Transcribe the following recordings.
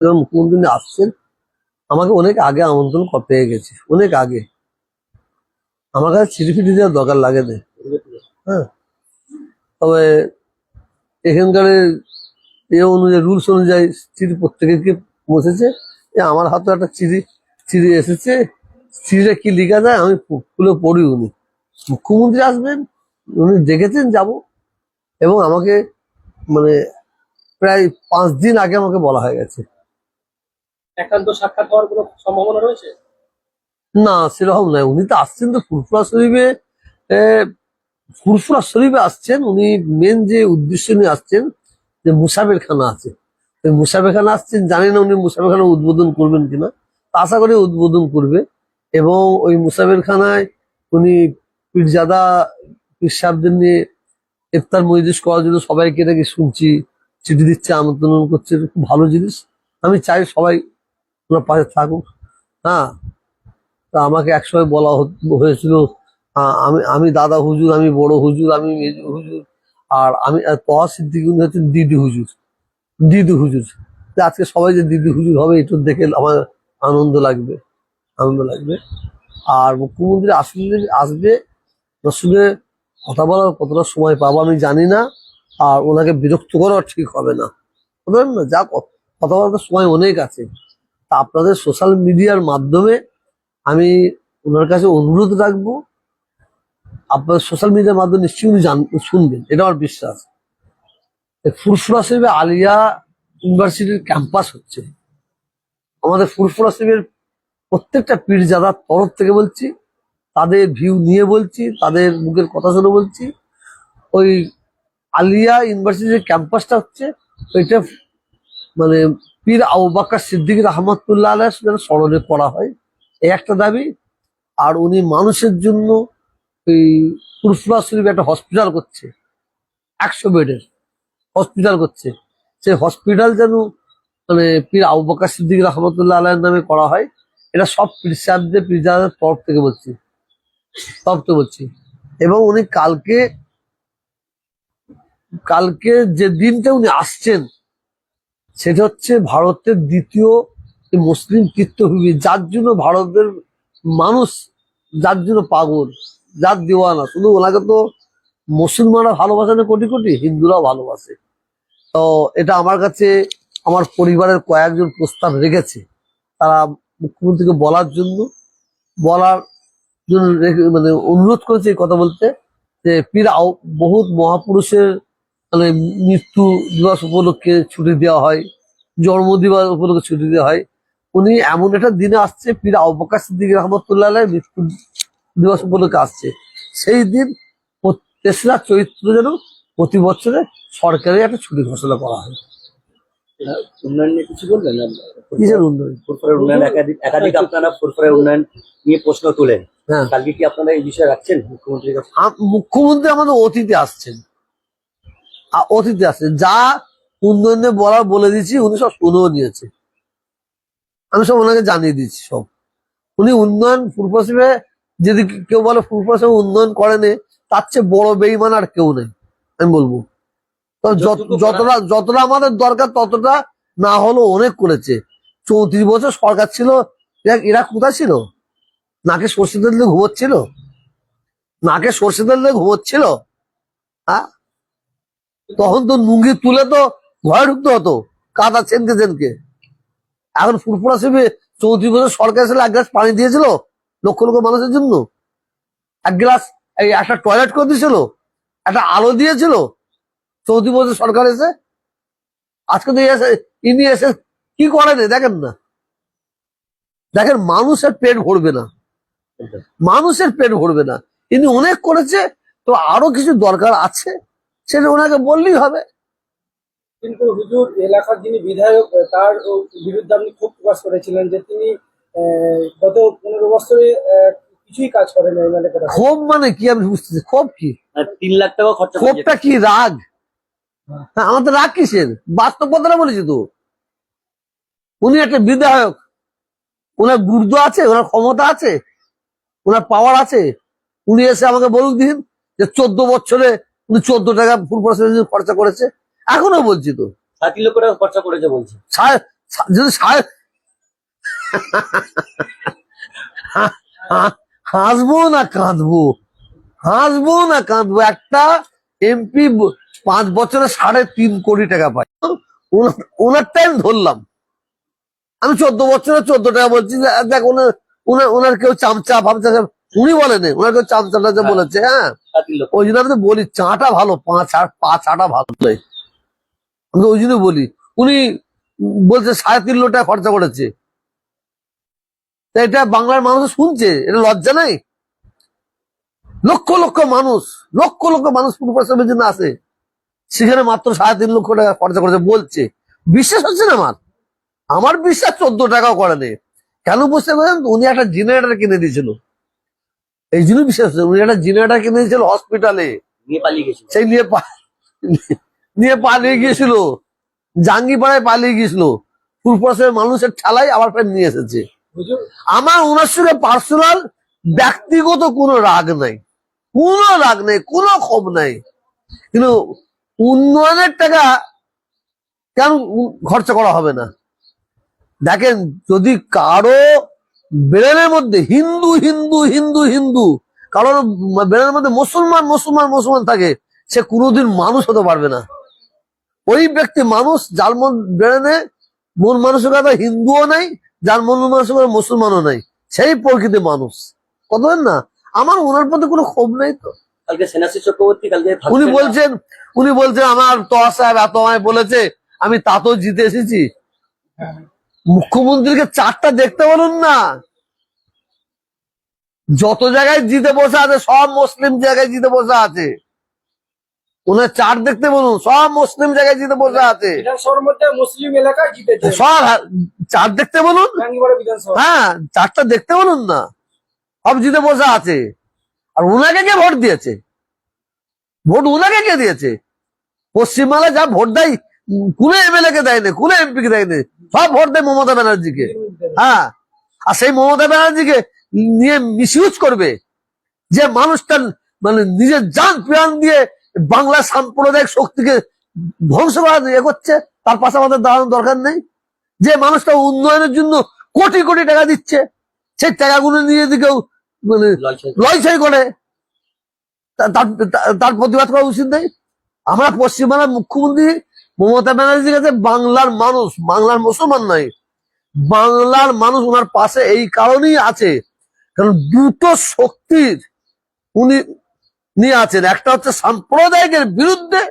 যখন মুখ্যমন্ত্রী আসছেন, আমাকে অনেক আগে আমন্ত্রণ পেয়ে গেছে, অনেক আগে। আমার কাছে চিঠি ফিটি দেওয়ার দরকার লাগে না। হ্যাঁ। তবে এখানকার এ অনুযায়ী, রুলস অনুযায়ী চিঠি প্রত্যেকে বসেছে। আমার হাতে একটা চিঠি চিঠি এসেছে। চিঠিটা কি লেখা যায় আমি খুলে পড়ি উনি। মুখ্যমন্ত্রী আসবেন, উনি দেখেছেন যাব। এবং আমাকে মানে প্রায় পাঁচ দিন আগে আমাকে বলা হয়ে গেছে। একান্ত সাক্ষাৎ হওয়ার কোনো সম্ভাবনা রয়েছে? না, সেরকম নয়। উনি তো আসছেন তো ফুরফুরা শরীফে। ফুরফুরা শরীফে আসছেন। উনি মেন যে উদ্দেশ্য নিয়ে আসছেন, যে মুসাফের খানা আছে। মুসাফের খানা আসছেন জানি না উনি মুসাফের খানা উদ্বোধন করবেন কিনা? তা আশা করি উদ্বোধন করবে। এবং ওই মুসাফের খানায় উনি পীরজাদা, পীর সাহেবদের নিয়ে ইফতার মজলিস করার জন্য সবাইকে নাকি শুনছি, চিঠি দিচ্ছে, আমন্ত্রণ করছে, খুব ভালো জিনিস। আমি চাই সবাই ওনার পাশে থাকুক। হ্যাঁ? তা আমাকে একসময় বলা হয়েছিল আমি আমি দাদা হুজুর, আমি বড় হুজুর, আমি মেজো হুজুর, আর আমি, আর তহা সিদ্দিক উনি হচ্ছেন দিদি হুজুর দিদি হুজুর। আজকে সবাই যে দিদি হুজুর হবে একটু দেখে আমার আনন্দ লাগবে আনন্দ লাগবে। আর মুখ্যমন্ত্রী আসলে আসবে ওনার কথা বলার কতটা সময় পাবো আমি জানি না, আর ওনাকে বিরক্ত করাও ঠিক হবে না। বুঝলেন না? যা কথা বলার সময় অনেক আছে। তা আপনাদের সোশ্যাল মিডিয়ার মাধ্যমে আমি ওনার কাছে অনুরোধ রাখব। আপনার সোশ্যাল মিডিয়ার মাধ্যমে নিশ্চয়ই উনি শুনবেন, এটা আমার বিশ্বাস। ফুরফুরা শরীফে আলিয়া ইউনিভার্সিটির ক্যাম্পাস হচ্ছে। আমাদের ফুরফুরা শরীফের প্রত্যেকটা পীরজাদার তরফ থেকে বলছি, তাদের ভিউ নিয়ে বলছি, তাদের মুখের কথা শুনে বলছি। ওই আলিয়া ইউনিভার্সিটির ক্যাম্পাসটা হচ্ছে, ওইটা মানে পীর আবু বাক্কার সিদ্দিক রহমতুল্লাহ আলাহ যেন স্মরণে করা হয়। এই একটা দাবি। আর উনি মানুষের জন্য ওই ফুরফুরা শরীফ একটা হসপিটাল করছে। একশো বেডের হসপিটাল করছে। সেই হসপিটাল যেন মানে পীর আবু বাক্কার সিদ্দিক রহমতুল্লাহ আলাহের নামে করা হয়, এটা সব পীর সাহেবদের পীরজাদের তরফ থেকে বলছি। তরফ থেকে বলছি। এবং উনি কালকে কালকে যে দিনটা উনি আসছেন সেটা হচ্ছে ভারতের দ্বিতীয় মুসলিম তীর্থভূমি। যার জন্য ভারতের মানুষ, যার জন্য পাগল, যার দেওয়ানা শুধু ওনাকে তো মুসলমানরা ভালোবাসে না কোটি কোটি, হিন্দুরাও ভালোবাসে। তো এটা আমার কাছে, আমার পরিবারের কয়েকজন প্রস্তাব রেখেছে। তারা মুখ্যমন্ত্রীকে বলার জন্য বলার জন্য মানে অনুরোধ করেছে কথা বলতে যে পীর বহুত মহাপুরুষের মানে মৃত্যু দিবস উপলক্ষে ছুটি দেওয়া হয় জন্মদিবস উপলক্ষে ছুটি দেওয়া হয়। উনি এমন একটা দিনে আসছে পীর আবকাশ সিদ্দিক রহমতুল্লাহ মৃত্যু দিবস উপলক্ষে আসছে। সেই দিন তেসরা চৈত্র যেন প্রতি বছরে সরকারি একটা ছুটি ঘোষণা করা হয়। উন্নয়ন নিয়ে কিছু বলবেন? কিসের উন্নয়ন? ফুরফুরের উন্নয়ন একাধিক একাধিক আপনারা ফুরফুরের উন্নয়ন নিয়ে প্রশ্ন তোলেন। হ্যাঁ। কালকে কি আপনারা এই বিষয়ে রাখছেন? মুখ্যমন্ত্রীর মুখ্যমন্ত্রী আমাদের অতীতে আসছেন। অতীতে আছে। যা উন্নয়নে বলা বলে দিয়েছি উনি সব শুনেও নিয়েছে। আমি সব ওনাকে জানিয়ে দিচ্ছি সব। উনি উন্নয়ন ফুরফাসিবে যদি কেউ বলে ফুরফাসিবে উন্নয়ন করেনি তার চেয়ে বড় বেইমান আর কেউ নেই আমি বলব। তো যত- যতটা যতটা আমাদের দরকার ততটা না হলেও অনেক করেছে। চৌত্রিশ বছর সরকার ছিল। এরা- এরা কোথায় ছিল? নাকে সর্ষে তেল দিয়ে ঘুমোচ্ছিল? নাকে সর্ষে তেল দিয়ে ঘুমোচ্ছিল? হ্যাঁ তখন তো নুঙ্গি তুলে তো ঘরে ঢুকতে হতো, কাদা চেনকে চেনকে এখন ফুরফুরা শিবে চৌত্রিশ বছর সরকার এসে এক গ্লাস পানি দিয়েছিল লক্ষ লক্ষ মানুষের জন্য। এক গ্লাস এই একটা টয়লেট করে দিয়েছিল, একটা আলো দিয়েছিল। চৌত্রিশ বছর সরকার এসে আজকে তো এসে, ইনি এসে কি করেন দেখেন না। দেখেন, মানুষের পেট ভরবে না। মানুষের পেট ভরবে না। ইনি অনেক করেছে, তো আরও কিছু দরকার আছে? সেটা ওনাকে বললেই হবে। কিন্তু হুজুর এলাকার যিনি বিধায়ক তার বিরুদ্ধে আপনি খুব প্রকাশ করেছিলেন যে তিনি আহ, গত পনেরো বছরে কিছুই কাজ করেন মানে ক্ষোভ মানে কি আমি বুঝতেছি ক্ষোভ কি? আর তিন লাখ টাকা খরচা ক্ষোভটা কি রাগ? হ্যাঁ আমাদের রাগ কিসের? বাস্তব কথাটা বলেছি তো। উনি একটা বিধায়ক। ওনার গুরুত্ব আছে ওনার ক্ষমতা আছে ওনার পাওয়ার আছে। উনি এসে আমাকে বলুক দিন যে চোদ্দ বছরে উনি চোদ্দ টাকা ফুল খরচা করেছে। এখনও বলছি তো। ষাট লক্ষ টাকা খরচা করেছে বলছে। সাড়ে যদি হাসবো না কাঁদবো। হাসবো না কাঁদবো। একটা এমপি পাঁচ বছরে সাড়ে তিন কোটি টাকা পাই। ওনার- টাইম ধরলাম। আমি চোদ্দ বছরে চোদ্দ টাকা বলছি দেখ ওনার ওনার কেউ চামচা ফামচা উনি বলেনি ওনার কেউ চামচা টামচা বলেছে হ্যাঁ? ওই জন্য আমি তো বলি চাটা ভালো পাঁচ আর পাঁচ আটা ভালো নয়। আমি ওই জন্য বলি উনি বলছে সাড়ে তিন টাকা খরচা করেছে। এটা বাংলার মানুষ শুনছে এটা লজ্জা নাই? লক্ষ লক্ষ মানুষ লক্ষ লক্ষ মানুষ পূর্বাশ্রমের জন্য আসে। সেখানে মাত্র সাড়ে তিন লক্ষ টাকা খরচা করেছে বলছে। বিশ্বাস হচ্ছে না আমার? আমার বিশ্বাস চোদ্দ টাকাও করেনি। কেন বুঝতে পারেন উনি একটা জেনারেটর কিনে দিয়েছিল। এই জন্য বিশ্বাস উনি একটা দিয়েছিল হসপিটালে নিয়ে পালিয়ে গেছিল। সেই নিয়ে নিয়ে পালিয়ে গিয়েছিল। জাঙ্গিপাড়ায় পালিয়ে গিয়েছিল। ফুলপ্রসের মানুষের ঠেলাই আবার ফের নিয়ে এসেছে। আমার ওনার সঙ্গে পার্সোনাল ব্যক্তিগত কোনো রাগ নাই। কোনো রাগ নেই কোনো ক্ষোভ নাই। কিন্তু উন্নয়নের টাকা কেন খরচা করা হবে না? দেখেন যদি কারও ব্রেনের মধ্যে হিন্দু হিন্দু হিন্দু হিন্দু। কারোর ব্রেনের মধ্যে মুসলমান মুসলমান মুসলমান থাকে সে কোনোদিন মানুষ হতে পারবে না। ওই ব্যক্তি মানুষ যার মন ব্রেনে মন মানসিকতা হিন্দুও নাই যার মন মানসিকতা মুসলমানও নাই সেই প্রকৃতি মানুষ। কত না? আমার ওনার প্রতি কোনো ক্ষোভ নেই তো। উনি বলছেন উনি বলছেন আমার তো সাহেব এত আমায় বলেছে আমি তাতেও জিতে এসেছি। মুখ্যমন্ত্রীকে চারটা দেখতে বলুন না। যত জায়গায় জিতে বসে আছে সব মুসলিম জায়গায় জিতে বসে আছে। ওনার চার দেখতে বলুন সব মুসলিম জায়গায় জিতে বসে আছে। মুসলিম এলাকায় জিতেছে সব হ্যাঁ, চার দেখতে বলুন? হ্যাঁ চারটা দেখতে বলুন না। সব জিতে বসে আছে। আর ওনাকে কে ভোট দিয়েছে? ভোট ওনাকে কে দিয়েছে? পশ্চিমবাংলায় যা ভোট দেয় কোনো এমএলএ কে দেয়নি কোনো এমপি কে দেয়নি সব ভোট দেয় মমতা ব্যানার্জিকে। হ্যাঁ আর সেই মমতা ব্যানার্জিকে নিয়ে মিসইউজ করবে। যে মানুষটা মানে নিজের যান প্রাণ দিয়ে বাংলা সাম্প্রদায়িক শক্তিকে ধ্বংস করার ইয়ে করছে তার পাশে আমাদের দাঁড়ানোর দরকার নেই। যে মানুষটা উন্নয়নের জন্য কোটি কোটি টাকা দিচ্ছে সেই টাকাগুলো নিয়ে দিকেও মানে। লয়ছাই করে। তার তার প্রতিবাদ করা উচিত নেই। আমরা পশ্চিমবাংলার মুখ্যমন্ত্রী মমতা ব্যানার্জির কাছে বাংলার মানুষ, বাংলার মুসলমান নয়, বাংলার মানুষ ওনার পাশে এই কারণেই আছে। কারণ দুটো শক্তির উনি নিয়ে আছেন। একটা হচ্ছে সাম্প্রদায়িকের বিরুদ্ধে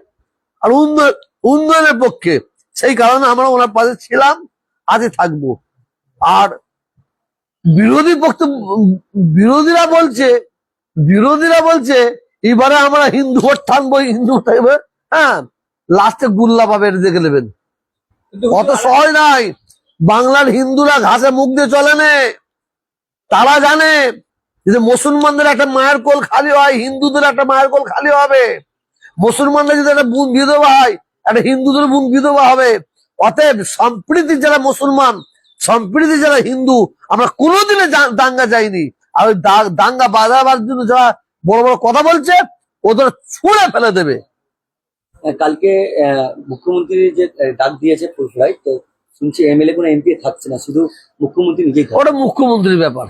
আর উন্নয়ন, উন্নয়নের পক্ষে। সেই কারণে আমরা ওনার পাশে ছিলাম, আজই থাকব। আর বিরোধী পক্ষ বিরোধীরা বলছে বিরোধীরা বলছে, এবারে আমরা হিন্দু ভোট থাকব হিন্দু হ্যাঁ লাস্টে গুল্লা পাবে এটা দেখে নেবেন। অত সহজ নাই, বাংলার হিন্দুরা ঘাসে মুখ দিয়ে চলে নে। তারা জানে যে মুসলমানদের একটা মায়ের কোল খালি হয়, হিন্দুদের একটা মায়ের কোল খালি হবে। মুসলমানদের যদি একটা বুন বিধবা হয়, একটা হিন্দুদের বুন বিধবা হবে। অতএব সম্প্রীতি যারা মুসলমান, সম্প্রীতি যারা হিন্দু, আমরা কোনোদিনে দাঙ্গা যাইনি। আর ওই দাঙ্গা বাজাবার জন্য যারা বড় বড় কথা বলছে, ওদের ছুঁড়ে ফেলে দেবে। কালকে আহ, মুখ্যমন্ত্রী যে ডাক দিয়েছে ফুলফ্লাই তো শুনছি এমএলএ কোনো এমপি থাকছে না শুধু মুখ্যমন্ত্রী নিজেই ওটা মুখ্যমন্ত্রীর ব্যাপার।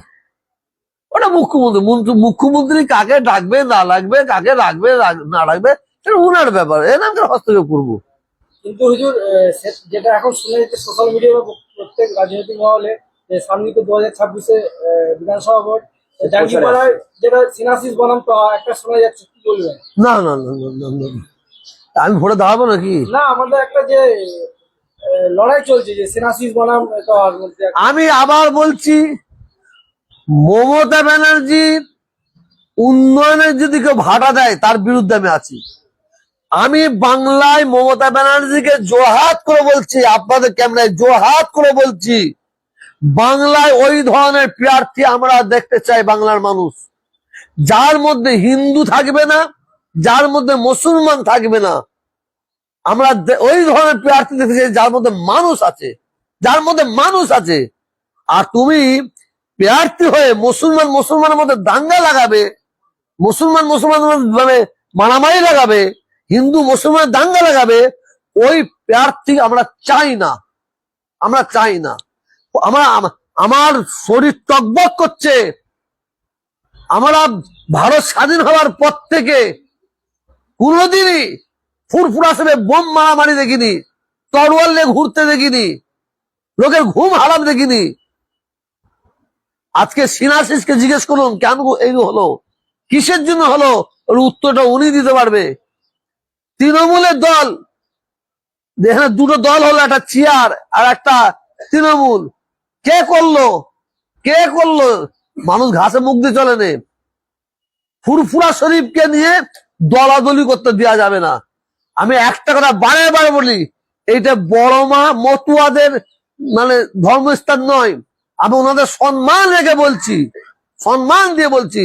ওটা মুখ্যমন্ত্রী মুখ্যমন্ত্রী কাকে ডাকবে না লাগবে কাকে রাখবে না রাখবে সেটা উনার ব্যাপার। এর নাম হস্তক্ষেপ করব। কিন্তু হুজুর যেটা এখন শুনে যাচ্ছে সোশ্যাল মিডিয়া বা প্রত্যেক রাজনৈতিক মহলে যে সামনে তো দু হাজার ছাব্বিশে বিধানসভা ভোট জাঙ্গিপাড়ায় যেটা সিনাসিস বনাম তো একটা শোনা যাচ্ছে কি বলবেন? না না, না, না, না। আমি ভোটে দাঁড়াবো নাকি? না আমাদের একটা যে লড়াই চলছে যে সিনাসিস বনাম আমি আবার বলছি মমতা ব্যানার্জি উন্নয়নের যদি কেউ ভাটা দেয় তার বিরুদ্ধে আমি আছি। আমি বাংলায় মমতা ব্যানার্জিকে জোহাত করে বলছি আপনাদের ক্যামেরায় জোহাত করে বলছি বাংলায় ওই ধরনের প্রার্থী আমরা দেখতে চাই বাংলার মানুষ। যার মধ্যে হিন্দু থাকবে না যার মধ্যে মুসলমান থাকবে না আমরা ওই ধরনের প্রার্থী চাই যার মধ্যে মানুষ আছে, যার মধ্যে মানুষ আছে, আর তুমি প্রার্থী হয়ে মুসলমান মুসলমানের মধ্যে দাঙ্গা লাগাবে, মুসলমান মুসলমান মানে মারামারি লাগাবে, হিন্দু মুসলমান দাঙ্গা লাগাবে, ওই প্রার্থী আমরা চাই না। আমরা চাই না। আমরা, আমার শরীর টকবক করছে। আমরা ভারত স্বাধীন হওয়ার পর থেকে কোনোদিনই ফুরফুরা হিসেবে বোম মারামারি দেখিনি, তরোয়াল নিয়ে ঘুরতে দেখিনি, লোকের ঘুম হারাম দেখিনি। আজকে সিনাসিসকে জিজ্ঞেস করুন, কেন এই হলো? কিসের জন্য হলো? ওর উত্তরটা উনি দিতে পারবে। তৃণমূলের দল, এখানে দুটো দল হলো, একটা চেয়ার আর একটা তৃণমূল। কে করল? কে করল? মানুষ ঘাসে মুখ দিয়ে চলে নে। ফুরফুরা শরীফকে নিয়ে দলাদলি করতে দেওয়া যাবে না। আমি একটা কথা বারে বারে বলি, এইটা বড় মা মতুয়াদের মানে ধর্মস্থান নয়। আমি ওনাদের সম্মান রেখে বলছি, সম্মান দিয়ে বলছি।